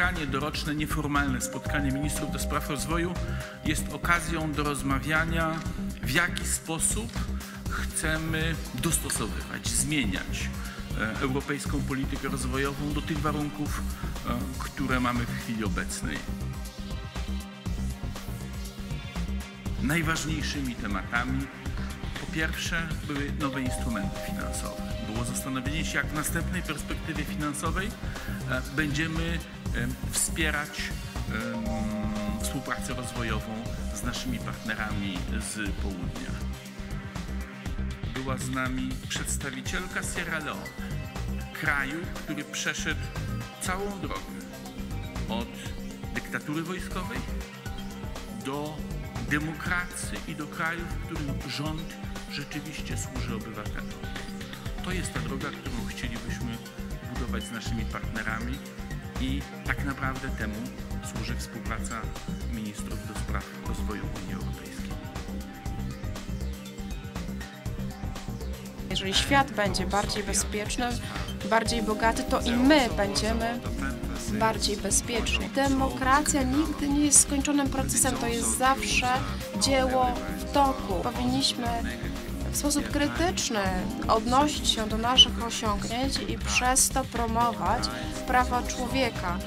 spotkanie doroczne, nieformalne spotkanie ministrów do spraw rozwoju jest okazją do rozmawiania, w jaki sposób chcemy dostosowywać, zmieniać e, europejską politykę rozwojową do tych warunków, e, które mamy w chwili obecnej. Najważniejszymi tematami po pierwsze były nowe instrumenty finansowe. Było zastanowienie się, jak w następnej perspektywie finansowej e, będziemy em, wspierać em, współpracę rozwojową z naszymi partnerami z południa. Była z nami przedstawicielka Sierra Leone, kraju, który przeszedł całą drogę od dyktatury wojskowej do demokracji i do kraju, w którym rząd rzeczywiście służy obywatelom. To jest ta droga, którą chcielibyśmy budować z naszymi partnerami i tak naprawdę temu służy współpraca ministrów do spraw rozwoju Unii Europejskiej. Jeżeli świat będzie bardziej bezpieczny, bardziej bogaty, to i my będziemy bardziej bezpieczni. Demokracja nigdy nie jest skończonym procesem, to jest zawsze dzieło toku. Powinniśmy w sposób krytyczny odnosić się do naszych osiągnięć i przez to promować prawa człowieka.